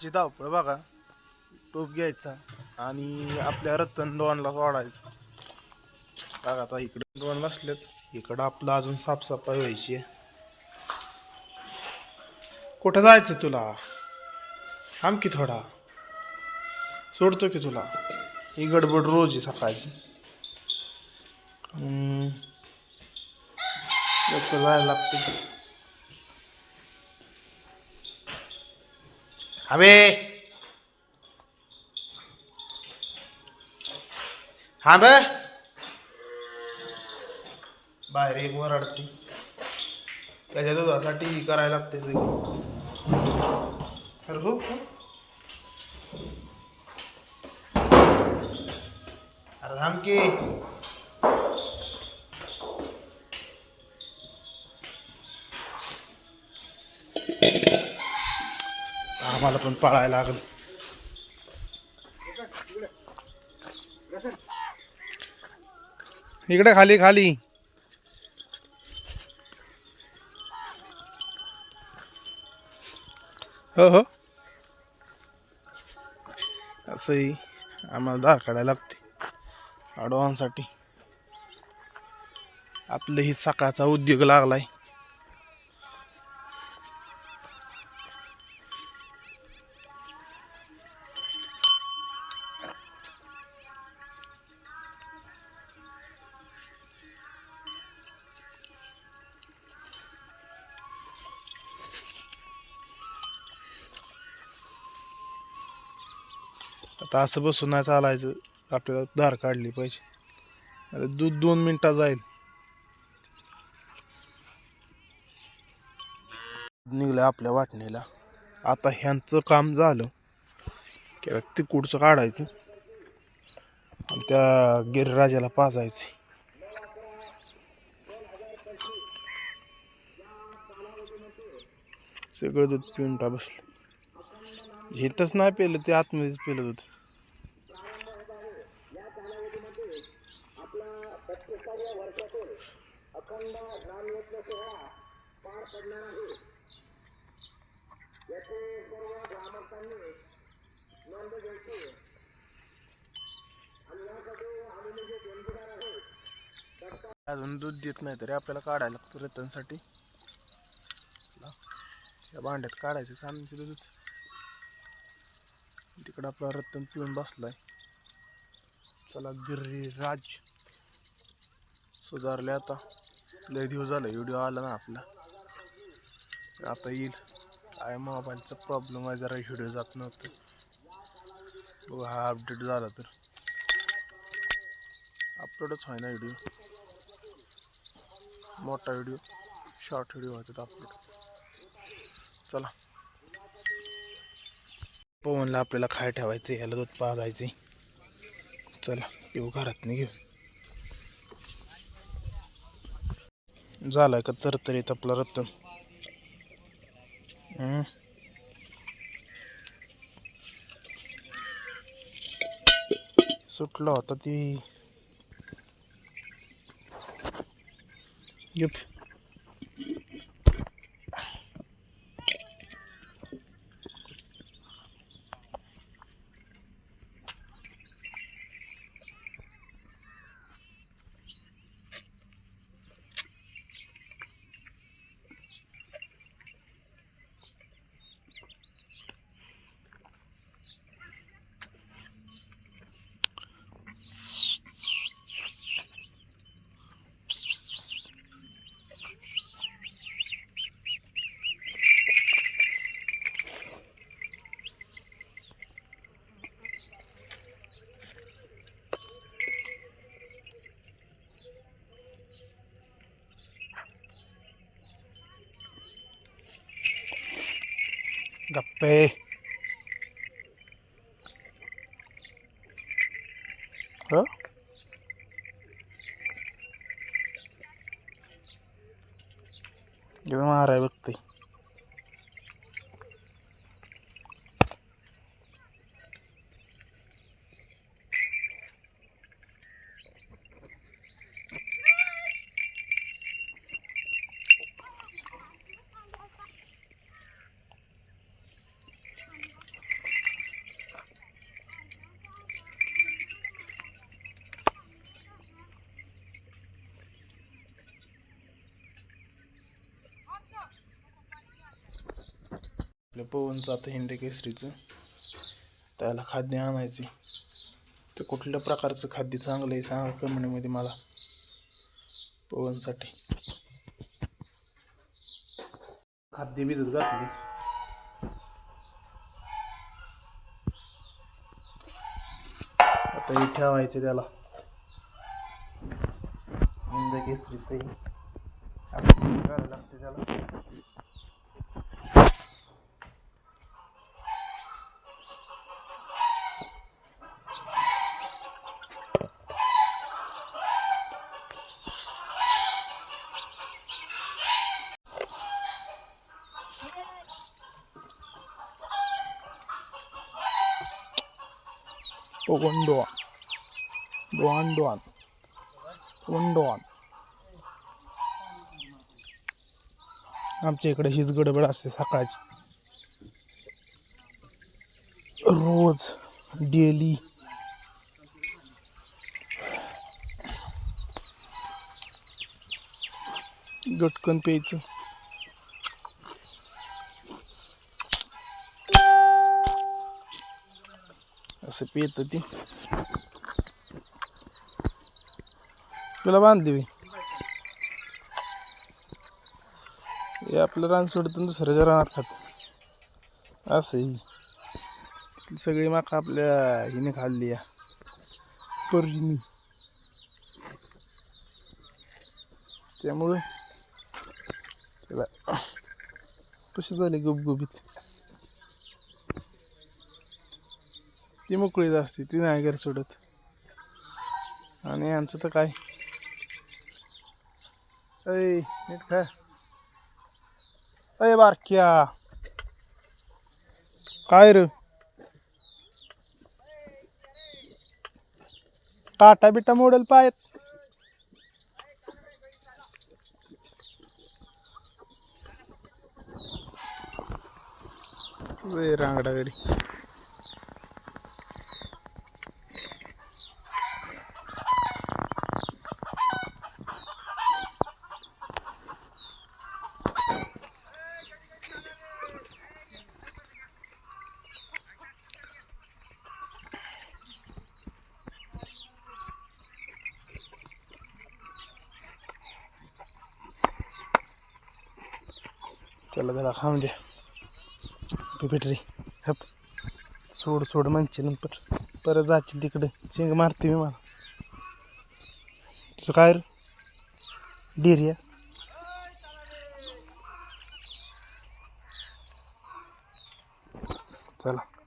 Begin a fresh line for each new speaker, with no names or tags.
ची धावपळ बघा. टोप घ्यायचा आणि आपल्या रतन दोनला सोडायचं. बघा आता इकडे दोन बसलेत. इकडं आपलं अजून साफसफाई व्हायची आहे. कुठं जायचं तुला? थांब की थोडा. सोडतो की तुला. ही गडबड रोज आहे सकाळची. जायला लागते. हवे. हा ब बाहेर एक वर वरडते त्याच्या दुधासाठी करायला लागते सगळी. अरे खूप हो. अरे थांब की. आम्हाला पण पळायला लागलं. इकडे खाली खाली. हो हो. असंही आम्हाला दार काढायला लागते. अडवांसाठी आपलं ही सकाळचा उद्योग लागलाय. आता असं बसून नाही चालायचं. आपल्याला धार काढली पाहिजे. आता दूध दोन मिनटात जाईल. निघलं आपल्या वाटणीला. आता ह्यांचं काम झालं. की तिकडचं काढायचं. आणि त्या गिरिराजाला पाजायचं. सगळं दूध पिऊन टा बसलं. हेतच नाही पेलं ते आतमध्येच पेलं दूध. अजून दूध देत नाही तरी आपल्याला काढायला लागतं रतनसाठी. या भांड्यात काढायचं सामनेचं दूध. तिकडं आपला रतन पिऊन बसलाय. चला गिरिराज सुधारले आता. लय दिवस झाला व्हिडिओ आला ना आपला. आता येईल. काय मोबाईलचा प्रॉब्लेम आहे जरा व्हिडिओ जात नव्हतं. बघा हा अपडेट झाला तर. अपलोडच व्हाय ना व्हिडिओ मोठा व्हिडिओ शॉर्ट व्हिडिओ होतो अपलोड चला. पवनला आपल्याला खाय ठेवायचं याला दूध पाजायचे चला येऊ घरात घेऊ झालं का तर तरी आपला रत्न हम्म. सुटला होता ती गप्पे. हो? एकदम माराय बघते पवनचं आता हिंद केसरीचं. त्याला खाद्य आणायचे. ते कुठल्या प्रकारचं खाद्य चांगलं आहे सांगा कमेंटमध्ये मला. पवनसाठी. खाद्य भिजत घातले आता हे ठेवायचं त्याला. हिंद केसरीचं असं करायला लागते त्याला. वंडोन डोन डोन Doan. आमच्या इकडे हीच गडबड असते सकाळची. रोज डेली. गटकन प्यायचं. असं पित ती तुला बांधली मी हे आपलं रान सोडतून दुसऱ्याच्या रानात खात असं सगळी माका आपल्या हिने खाल्ली या पोरगीनी त्यामुळे त्याला कशी झाली गुबगुबीत ती मोकळीच असते ती नाही घर सोडत. आणि यांचं तर काय? अय नीट खा. अय बारक्या. काय रे? काटा बिटा मोडल पायत. रांगडा गडी. चला त्याला खाऊन द्या पिपेटरी हप. सोड सोड म्हणचे नंतर परत जाशील तिकडे. शेंग मारते मी मला. तुझं काय रे? चला.